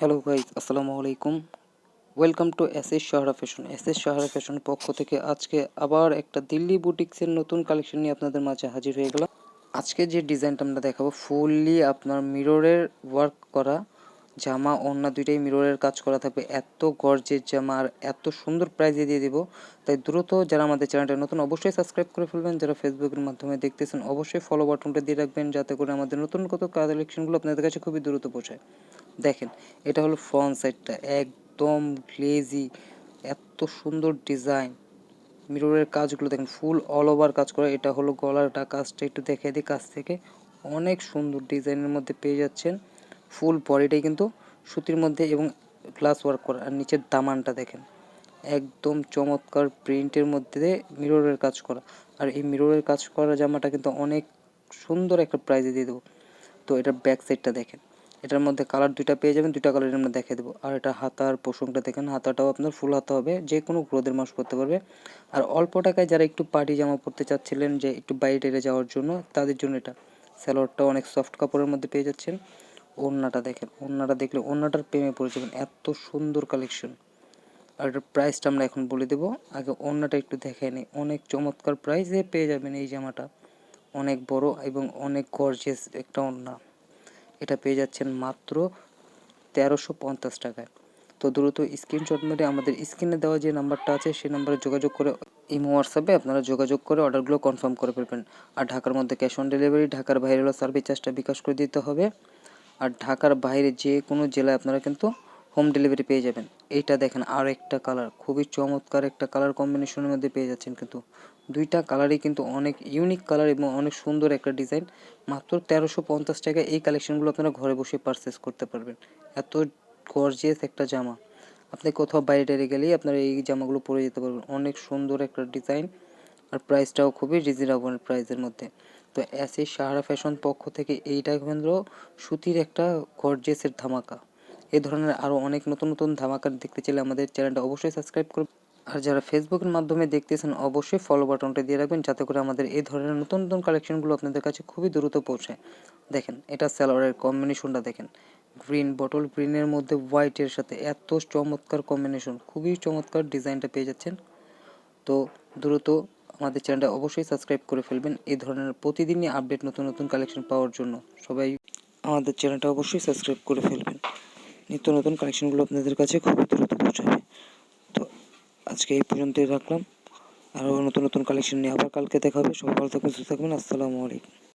Hello guys আসসালামু আলাইকুম welcome to S S Shahra fashion S S Shahra fashion পক্ষ থেকে আজকে আবার একটা দিল্লি বুটিক্সের নতুন কালেকশন নিয়ে আপনাদের মাঝে হাজির হয়ে গেলাম। আজকে যে ডিজাইনটা আমরা দেখাবো ফুললি আপনার মিররের ওয়ার্ক করা জামা, অন্য দুইটাই মিররের কাজ করা থাকবে। এত গর্জের জামা আর এত সুন্দর প্রাইজে দিয়ে দিব। তাই দ্রুত যারা আমাদের চ্যানেলটা নতুন, অবশ্যই সাবস্ক্রাইব করে ফেলবেন। যারা ফেসবুকের মাধ্যমে দেখতেছেন, অবশ্যই ফলো বাটনটা দিয়ে রাখবেন, যাতে করে আমাদের নতুন কত কালেকশনগুলো আপনাদের কাছে খুবই দ্রুত পৌঁছায়। দেখেন, এটা হলো ফ্রন্ট সাইডটা একদম গ্লেজি এত সুন্দর ডিজাইন মিররের কাজগুলো দেখেন ফুল অল ওভার কাজ করা। এটা হলো গলারটা কাজটা একটু দেখে দিই কাছ থেকে। অনেক সুন্দর ডিজাইনের মধ্যে পেয়ে যাচ্ছেন। ফুল বডিটাই কিন্তু সুতির মধ্যে এবং গ্লাস ওয়ার্ক করা। আর নিচের দামানটা দেখেন, একদম চমৎকার প্রিন্টের মধ্যে মিররের কাজ করা। আর এই মিররের কাজ করা জামাটা কিন্তু অনেক সুন্দর একটা প্রাইজে দিয়ে দেবো। তো এটার ব্যাক সাইডটা দেখেন। এটার মধ্যে কালার দুইটা পেয়ে যাবেন, দুইটা কালারের আমরা দেখে দেবো। আর এটা হাতার পোষণটা দেখেন, হাতাটাও আপনার ফুল হাতা হবে, যে কোনো রোদের মাস করতে পারবে। আর অল্প টাকায় যারা একটু পার্টি জামা পরতে চাচ্ছিলেন, যে একটু বাইরে টেরে যাওয়ার জন্য, তাদের জন্য এটা স্যালোয়ারটাও অনেক সফট কাপড়ের মধ্যে পেয়ে যাচ্ছেন। ওড়নাটা দেখেন, ওড়নাটা দেখলে ওড়নাটার প্রেমে পড়ে যাবেন, এত সুন্দর কালেকশন আর এটার প্রাইসটা আমরা এখন বলে দেবো, আগে ওড়নাটা একটু দেখে নিই, অনেক চমৎকার প্রাইসে পেয়ে যাবেন এই জামাটা। অনেক বড় এবং অনেক গর্জিয়াস একটা ওড়না। এটা পেয়ে যাচ্ছেন মাত্র তেরোশো পঞ্চাশ টাকায়। তো দ্রুত স্ক্রিনশট মেরে আমাদের স্ক্রিনে দেওয়া যে নাম্বারটা আছে, সেই নাম্বারে যোগাযোগ করে ইমো হোয়াটসঅ্যাপে আপনারা যোগাযোগ করে অর্ডারগুলো কনফার্ম করে ফেলবেন। আর ঢাকার মধ্যে ক্যাশ অন ডেলিভারি ঢাকার বাইরে সার্ভিস চার্জটা বিকাশ করে দিতে হবে। আর ঢাকার বাইরে যে কোনো জেলায় আপনারা কিন্তু হোম ডেলিভারি পেয়ে যাবেন। এইটা দেখেন আর একটা কালার, খুবই চমৎকার একটা কালার কম্বিনেশনের মধ্যে পেয়ে যাচ্ছেন কিন্তু। দুইটা কালারই কিন্তু অনেক ইউনিক কালার এবং অনেক সুন্দর একটা ডিজাইন। মাত্র তেরোশো পঞ্চাশ টাকায় এই কালেকশনগুলো আপনারা ঘরে বসে পারচেস করতে পারবেন। এত গর্জিয়াস একটা জামা। আপনি কোথাও বাইরে টাইরে গেলেই আপনারা এই জামাগুলো পরে যেতে পারবেন। অনেক সুন্দর একটা ডিজাইন আর প্রাইসটাও খুবই রিজনেবল প্রাইসের মধ্যে। তো এসে সাহারা ফ্যাশন পক্ষ থেকে এইটা কেন্দ্র সুতির একটা গর্জেসের ধামাকা। এই ধরনের আরও অনেক নতুন নতুন ধামাকা দেখতে চাইলে আমাদের চ্যানেলটা অবশ্যই সাবস্ক্রাইব করবেন আর যারা ফেসবুকের মাধ্যমে দেখতেছেন, অবশ্যই ফলো বাটনটা দিয়ে রাখবেন, যাতে করে আমাদের এই ধরনের নতুন নতুন কালেকশনগুলো আপনাদের কাছে খুবই দ্রুত পৌঁছায় দেখেন, এটা স্যালোয়ারের কম্বিনেশনটা দেখেন। গ্রিন বটল গ্রিনের মধ্যে হোয়াইটের সাথে এত চমৎকার কম্বিনেশন খুবই চমৎকার ডিজাইনটা পেয়ে যাচ্ছেন। তো দ্রুত আমাদের চ্যানেলটা অবশ্যই সাবস্ক্রাইব করে ফেলবেন এই ধরনের প্রতিদিনই আপডেট নতুন নতুন কালেকশন পাওয়ার জন্য। সবাই আমাদের চ্যানেলটা অবশ্যই সাবস্ক্রাইব করে ফেলবেন। নিত্য নতুন কালেকশনগুলো আপনাদের কাছে খুব দ্রুত পৌঁছাবে। তো আজকে এই পর্যন্তই রাখলাম। আরও নতুন নতুন কালেকশন নিয়ে আবার কালকে দেখা হবে। সবাই ভালো থাকবেন, সুস্থ থাকবেন। আসসালামু আলাইকুম।